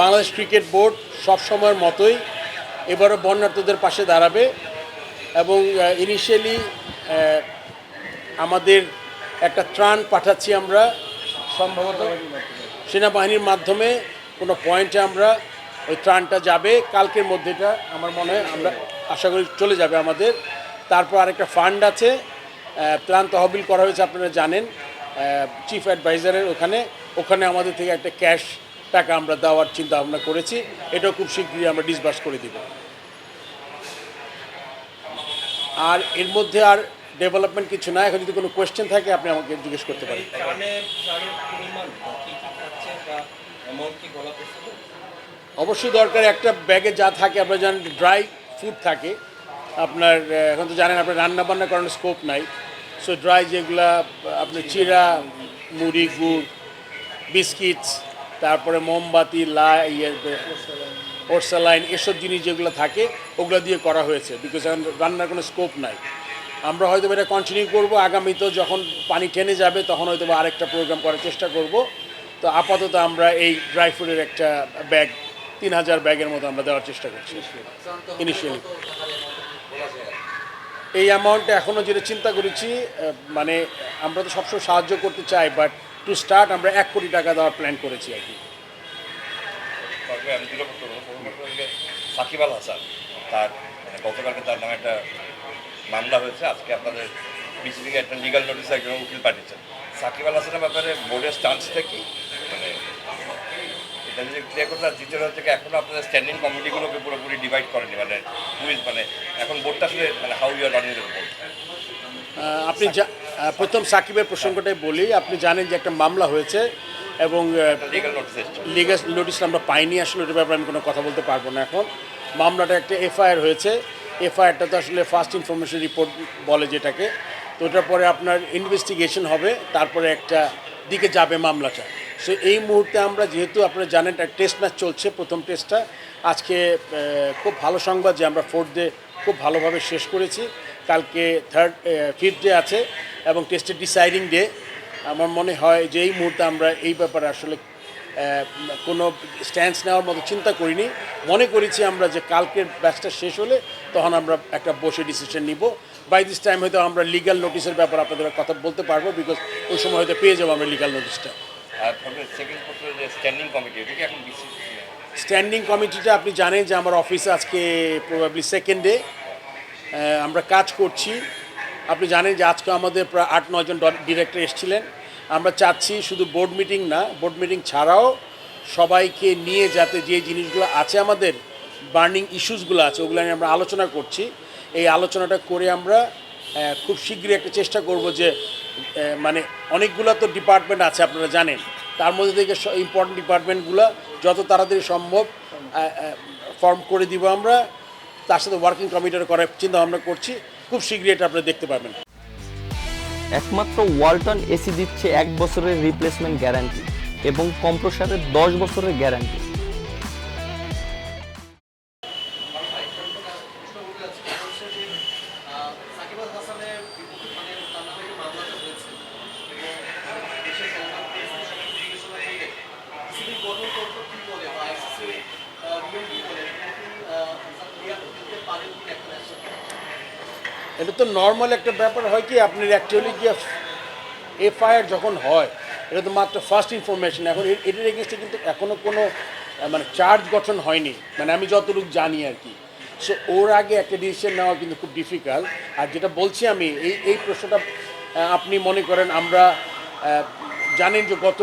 Bangladesh cricket board সব সময়ের মতোই এবারও বন্যার্থদের পাশে দাঁড়াবে এবং ইনিশিয়ালি আমাদের একটা ত্রাণ পাঠাচ্ছি আমরা সম্ভবত সেনাবাহিনীর মাধ্যমে, কোনো পয়েন্টে আমরা ওই ত্রাণটা যাবে, কালকের মধ্যেটা আমার মনে হয় আমরা আশা করি চলে যাবে আমাদের। তারপর আরেকটা ফান্ড আছে ত্রাণ তহবিল করা হয়েছে, আপনারা জানেন চিফ অ্যাডভাইজারের ওখানে। ওখানে আমাদের থেকে একটা ক্যাশ টাকা আমরা দেওয়ার চিন্তা ভাবনা করেছি এটাও খুব শীঘ্রই আমরা ডিসবার্স করে দিব। আর এর মধ্যে আর ডেভেলপমেন্ট কিছু না এখন যদি কোনো কোয়েশ্চেন থাকে আপনি আমাকে জিজ্ঞেস করতে পারেন। অবশ্যই দরকার একটা ব্যাগে যা থাকে আপনার জানেন ড্রাই ফুড থাকে। আপনার এখন তো জানেন আপনার রান্না বান্না করানোর স্কোপ নাই। সো ড্রাই যেগুলা আপনার চিরা মুড়ি গুড় বিস্কিটস তারপরে মোমবাতি লা ইয়ে ওরসালাইন এসব জিনিস যেগুলো থাকে, ওগুলো দিয়ে করা হয়েছে বিকজ এখন রান্নার কোনো স্কোপ নাই। আমরা হয়তো এটা কন্টিনিউ করব আগামীতেও যখন পানি টেনে যাবে, তখন হয়তো আরেকটা প্রোগ্রাম করার চেষ্টা করব। তো আপাতত আমরা এই ড্রাই ফ্রুটের একটা ব্যাগ তিন হাজার ব্যাগের মতো আমরা দেওয়ার চেষ্টা করছি। ইনিশিয়ালি এই অ্যামাউন্টটা এখনও যেটা চিন্তা করেছি মানে আমরা তো সবসময় সাহায্য করতে চাই বাট টু স্টার্ট আমরা এক কোটি টাকা দেওয়ার প্ল্যান করেছি আর কি। সাকিব আল হাসান তার মানে গতকালকে তার নামে একটা মামলা হয়েছে। আজকে আপনাদের বিসিবিকে একটা লিগাল নোটিশ একজন উকিল পাঠিয়েছেন। সাকিব আল হাসানের ব্যাপারে বোর্ডের স্টান্সটা কি? মানে এটা যদি ক্লিয়ার করতে আর দ্বিতীয় হচ্ছে কি এখনও আপনাদের স্ট্যান্ডিং কমিটিগুলোকে পুরোপুরি ডিভাইড করেনি। মানে মানে এখন বোর্ডটা আসলে মানে how you are running the board আপনি যা- প্রথম সাকিবের প্রসঙ্গটাই বলি আপনি জানেন যে একটা মামলা হয়েছে এবং লিগাল নোটিস আমরা পাইনি আসলে ওটার ব্যাপারে আমি কোনো কথা বলতে পারব না এখন। মামলাটা একটা এফআইআর হয়েছে এফআইআরটা তো আসলে ফার্স্ট ইনফরমেশন রিপোর্ট বলে যেটাকে। তো ওটার পরে আপনার ইনভেস্টিগেশন হবে তারপরে একটা দিকে যাবে মামলাটা। সো এই মুহূর্তে আমরা যেহেতু আপনারা জানেন একটা টেস্ট ম্যাচ চলছে প্রথম টেস্টটা আজকে খুব ভালো সংবাদ যে আমরা ফোর্থ ডে খুব ভালোভাবে শেষ করেছি। কালকে থার্ড ফিফথ ডে আছে। এবং টেস্টের ডিসাইডিং ডে আমার মনে হয় যে এই মুহূর্তে আমরা এই ব্যাপারে আসলে কোনো স্ট্যান্স নেওয়ার মতো চিন্তা করিনি। মনে করেছি আমরা যে কালকের ব্যাচটা শেষ হলে তখন আমরা একটা বসে ডিসিশন নিব। বাই দিস টাইম হয়তো আমরা লিগাল নোটিশের ব্যাপারে আপনাদের কথা বলতে পারব বিকজ ওই সময় হয়তো পেয়ে যাব আমরা লিগাল নোটিশটা স্ট্যান্ডিং কমিটিটা আপনি জানেন যে আমার অফিসে আজকে প্রবাবলি সেকেন্ড ডে আমরা কাজ করছি। আপনি জানেন যে আজকে আমাদের প্রায় আট নজন ডিরেক্টর এসেছিলেন। আমরা চাচ্ছি শুধু বোর্ড মিটিং না বোর্ড মিটিং ছাড়াও সবাইকে নিয়ে যাতে যে জিনিসগুলো আছে আমাদের বার্নিং ইস্যুসগুলো আছে, ওগুলো নিয়ে আমরা আলোচনা করছি। এই আলোচনাটা করে আমরা খুব শীঘ্রই একটা চেষ্টা করব যে মানে অনেকগুলো তো ডিপার্টমেন্ট আছে আপনারা জানেন। তার মধ্যে থেকে ইম্পর্টেন্ট ডিপার্টমেন্টগুলো যত তাড়াতাড়ি সম্ভব ফর্ম করে দিব আমরা। তার সাথে ওয়ার্কিং কমিটির করার চিন্তা ভাবনা করছি। খুব শীঘ্রই এটা আপনারা দেখতে পাবেন একমাত্র ওয়ালটন এসি দিচ্ছে এক বছরের রিপ্লেসমেন্ট গ্যারান্টি এবং কম্প্রসারের দশ বছরের গ্যারান্টি এটা তো নর্মাল একটা ব্যাপার, হয় কি? আপনার অ্যাকচুয়ালি কি এফআইআর যখন হয়, এটা তো মাত্র ফার্স্ট ইনফরমেশন এখন এটার এগেনস্টে কিন্তু এখনও কোনো মানে চার্জ গঠন হয়নি। মানে আমি যতটুকু জানি আর কি। সো ওর আগে একটা ডিসিশন নেওয়া কিন্তু খুব ডিফিকাল্ট আর যেটা বলছি আমি, এই এই প্রশ্নটা আপনি মনে করেন আমরা জানেন যে গত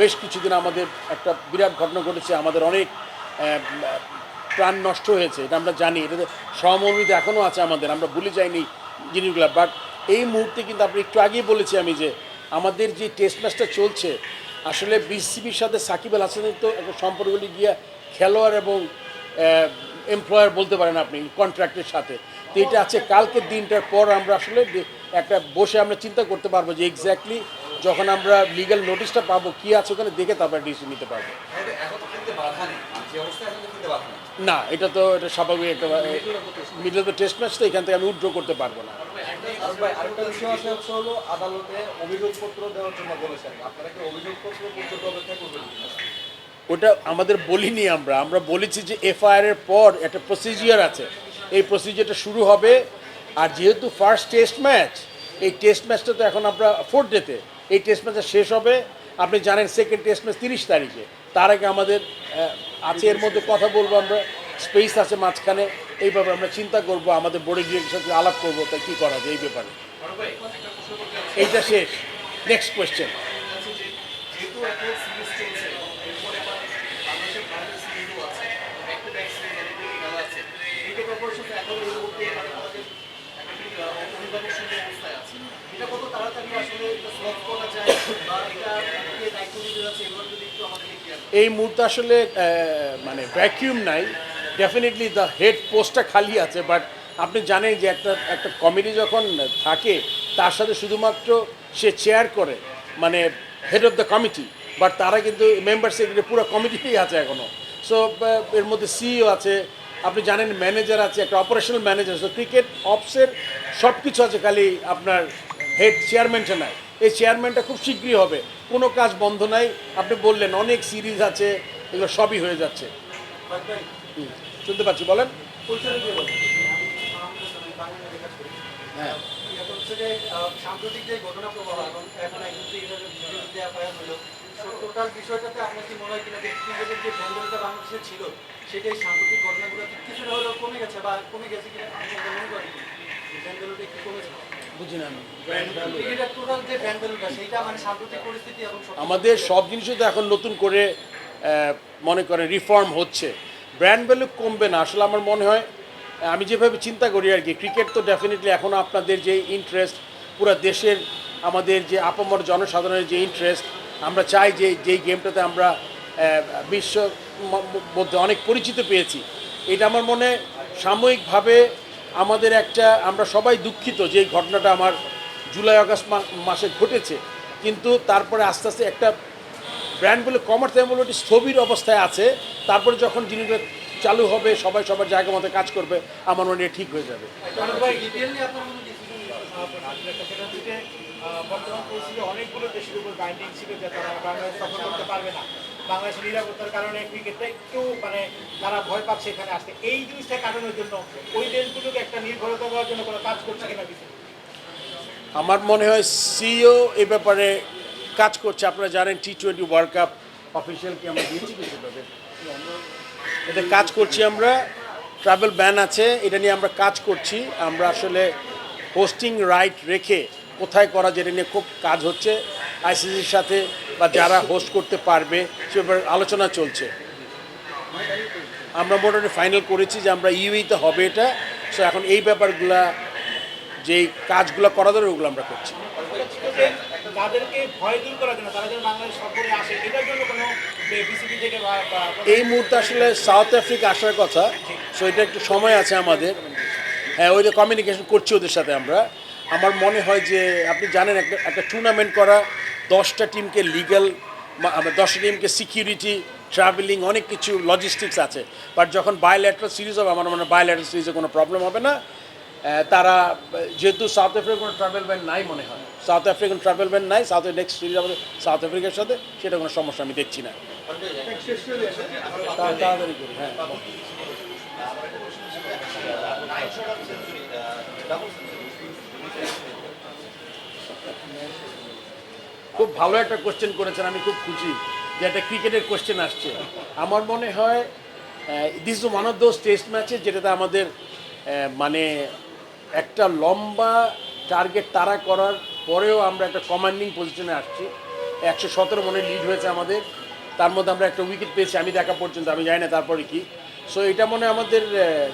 বেশ কিছুদিন আমাদের একটা বিরাট ঘটনা ঘটেছে। আমাদের অনেক প্রাণ নষ্ট হয়েছে, এটা আমরা জানি। এটা সহমর্মিত এখনও আছে আমাদের, আমরা ভুলে যাইনি জিনিসগুলো। বাট এই মুহূর্তে কিন্তু আপনি একটু আগেই বলেছি আমি যে আমাদের যে টেস্ট ম্যাচটা চলছে, আসলে বিসিবির সাথে সাকিব আল হাসানের তো একটা সম্পর্কগুলি গিয়ে খেলোয়াড় এবং এমপ্লয়ার বলতে পারেন আপনি কন্ট্রাক্টের সাথে। তো এটা আছে, কালকের দিনটার পর আমরা আসলে একটা বসে আমরা চিন্তা করতে পারব যে এক্স্যাক্টলি যখন আমরা লিগাল নোটিশটা পাবো, কী আছে ওখানে দেখে তারপর ডিসিশন নিতে পারব। না। এটা তো এটা স্বাভাবিক একটা মিডল অফ টেস্ট ম্যাচ তো এখান থেকে আমি উইথড্র করতে পারব না। আরেকটা বিষয় আছে হচ্ছে হলো আদালতে অভিযোগপত্র দেওয়ার জন্য বলেছেন। আপনারা কি অভিযোগপত্র পর্যন্ত অপেক্ষা করবেন ওটা আমাদের বলিনি আমরা। আমরা বলেছি যে এফআইআর এর পর একটা প্রসিজিয়ার আছে। এই প্রসিজিয়ারটা শুরু হবে। আর যেহেতু ফার্স্ট টেস্ট ম্যাচ এই টেস্ট ম্যাচটা তো এখন আমরা ফোর্থ ডেতে এই টেস্ট ম্যাচটা শেষ হবে। আপনি জানেন সেকেন্ড টেস্ট ম্যাচ তিরিশ তারিখে। তার আগে আমাদের আছে এর মধ্যে কথা বলব আমরা স্পেস আছে মাঝখানে এই ব্যাপারে আমরা চিন্তা করব, আমাদের বোর্ডের ডিরেক্টর সাথে আলাপ করব, তা কী করা যায় এই ব্যাপারে। এইটা শেষ। নেক্সট কোয়েশ্চেন কত তাড়াতাড়ি আসলে সলভ করা যায় বা এটা কে দায়িত্ব নিতে যাচ্ছে এগুলো যদি একটু আমাদেরকে ক্লিয়ার এই মুহূর্তে আসলে মানে ভ্যাকিউম নাই। ডেফিনেটলি দ্য হেড পোস্টটা খালি আছে বাট আপনি জানেন যে একটা একটা কমিটি যখন থাকে, তার সাথে শুধুমাত্র সে চেয়ার করে মানে head of the committee but তারা কিন্তু মেম্বার সেক্রেটারি পুরো কমিটিতেই আছে এখনও সো এর মধ্যে সিইও আছে, আপনি জানেন ম্যানেজার আছে, একটা অপারেশনাল ম্যানেজার সো ক্রিকেট অপসের সব কিছু আছে খালি আপনার হেড চেয়ারম্যানটা নাই। এই চেয়ারম্যানটা খুব শীঘ্রই হবে। কোনো কাজ বন্ধ নাই। আপনি বললেন, অনেক সিরিজ আছে, এগুলো সবই হয়ে যাচ্ছে। শুনতে পাচ্ছি, বলেন। হ্যাঁ। সাম্প্রতিক যে আপনার কি মনে হয় যে বাংলাদেশে ছিল, সেটাই সাম্প্রতিক ঘটনাগুলো কিছুটা হলেও কমে গেছে বা কমে গেছে বুঝি না মানে আমাদের সব জিনিসই তো এখন নতুন করে মনে করেন রিফর্ম হচ্ছে। ব্র্যান্ড ভ্যালু কমবে না আসলে আমার মনে হয় আমি যেভাবে চিন্তা করি আর কি ক্রিকেট তো ডেফিনেটলি এখন আপনাদের যে ইন্টারেস্ট পুরো দেশের আমাদের যে আপামর জনসাধারণের যে ইন্টারেস্ট আমরা চাই যে যেই গেমটাতে আমরা বিশ্ব মধ্যে অনেক পরিচিত পেয়েছি। এটা আমার মনে সাময়িকভাবে আমাদের একটা, আমরা সবাই দুঃখিত যে ঘটনাটা আমার জুলাই, আগস্ট মাসে ঘটেছে। কিন্তু তারপরে আস্তে আস্তে একটা ব্র্যান্ড বলে কমার্স একটি স্থবির অবস্থায় আছে। তারপরে যখন জিনিসটা চালু হবে, সবাই সবার জায়গা মতো কাজ করবে, আমার মনে ঠিক হয়ে যাবে। অনেকগুলো দেশের উপর বাইন্ডিং ছিল যে তারা করতে পারবে না। বাংলাদেশের নিরাপত্তার কারণে ক্রিকেটটা একটু মানে তারা ভয় পাচ্ছে এখানে আসতে। এই জিনিসটা কাটানোর জন্য ওই দেশগুলোকে একটা নির্ভরতা দেওয়ার জন্য কোনো কাজ করছে কিনা কিছু। আমার মনে হয় সিও এ ব্যাপারে কাজ করছে। আপনারা জানেন টি টোয়েন্টি ওয়ার্ল্ড কাপ অফিসিয়ালকে আমরা দিয়েছি এটা কাজ করছি আমরা। ট্রাভেল ব্যান আছে, এটা নিয়ে আমরা কাজ করছি। আমরা আসলে হোস্টিং রাইট রেখে কোথায় করা যেটা নিয়ে খুব কাজ হচ্ছে। আইসিসির সাথে বা যারা হোস্ট করতে পারবে সে ব্যাপারে আলোচনা চলছে। আমরা মোটামুটি ফাইনাল করেছি যে আমরা ইউইতে হবে এটা। সো এখন এই ব্যাপারগুলা যেই কাজগুলো করা দরকার ওগুলো আমরা করছি। এই মুহূর্তে আসলে সাউথ আফ্রিকা আসার কথা। সো এটা একটু সময় আছে আমাদের। হ্যাঁ ওই যে কমিউনিকেশন করছি ওদের সাথে আমরা। আমার মনে হয় যে আপনি জানেন একটা একটা টুর্নামেন্ট করা, দশটা টিমকে লিগ্যাল দশটা টিমকে সিকিউরিটি ট্রাভেলিং অনেক কিছু লজিস্টিক্স আছে। বাট যখন বায়োল্যাটারাল সিরিজ হবে, আমার মনে হয় বায়োল্যাটারাল সিরিজে কোনো প্রবলেম হবে না। তারা, যেহেতু সাউথ আফ্রিকার কোনো ট্রাভেল ব্যান নাই মনে হয়। সাউথ আফ্রিকান ট্রাভেল ব্যান নাই সাউথ নেক্সট সিরিজ আমাদের সাউথ আফ্রিকার সাথে, সেটা কোনো সমস্যা, আমি দেখছি না। তাড়াতাড়ি করি হ্যাঁ। খুব ভালো একটা কোশ্চেন করেছেন, আমি খুব খুশি যে একটা ক্রিকেটের কোশ্চেন আসছে। আমার মনে হয় this one of those test ম্যাচে যেটাতে আমাদের মানে একটা লম্বা টার্গেট তারা করার পরেও আমরা একটা কমান্ডিং পজিশনে আসছি। একশো সতেরো মনে লিড হয়েছে আমাদের। তার মধ্যে আমরা একটা উইকেট পেয়েছি, আমি দেখা পর্যন্ত, আমি জানি না তারপরে কি। সো এটা মনে আমাদের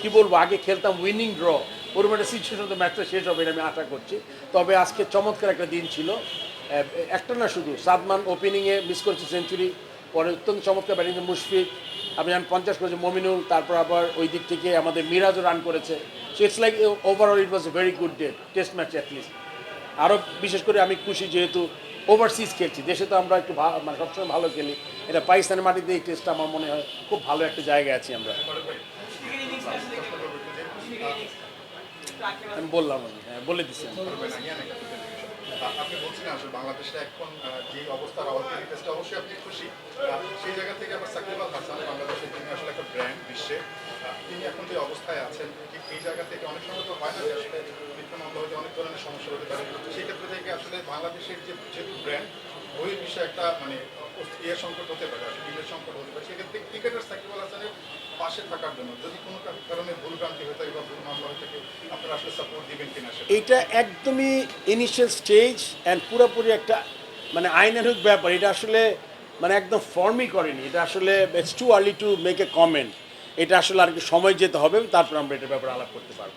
কি বলব, আগে খেলতাম উইনিং ড্র ওরকম একটা সিচুয়েশন তো ম্যাচটা শেষ হবে আমি আশা করছি। তবে আজকে চমৎকার একটা দিন ছিল। একটা না শুধু, সাদমান ওপেনিংয়ে মিস করেছে সেঞ্চুরি পরে অত্যন্ত চমৎকার ব্যাটিং মুশফিক আপনি যেমন পঞ্চাশ করেছে মমিনুল, তারপর আবার ওই দিক থেকে আমাদের মিরাজও রান করেছে। So it's like overall it was a very good day test match at least আরও বিশেষ করে আমি খুশি যেহেতু ওভারসিজ খেলছি, দেশে তো আমরা একটু মানে সবসময় ভালো খেলি। এটা পাকিস্তানের মাটিতে এই টেস্টটা আমার মনে হয় খুব ভালো একটা জায়গায় আছি আমরা। আমি বললাম আমি, হ্যাঁ বলে দিচ্ছি তিনি এখন যে অবস্থায় আছেন এই জায়গা থেকে অনেক সময় তো হয় অনেক ধরনের সমস্যা হতে পারে। সেই ক্ষেত্রে থেকে আসলে বাংলাদেশের যে ব্র্যান্ড বইয়ের বিষয়ে একটা মানে সংকট হতে পারে সংকট হতে পারে, সেক্ষেত্রে ক্রিকেটার সাকিব আল হাসানের পাশে থাকার জন্য যদি কোনো কারণে ভুল হয়ে থাকে বা ভুল মামলা হয়ে থাকে, আপনারা আসলে সাপোর্ট দিবেন কিনা এইটা একদমই ইনিশিয়াল স্টেজ অ্যান্ড পুরোপুরি একটা মানে আইনানুক ব্যাপার। এটা আসলে মানে একদম ফর্মই করেনি। এটা আসলে it's too early to make a comment এটা আসলে আর কি সময় যেতে হবে, তারপর আমরা এটার ব্যাপারে আলাপ করতে পারব।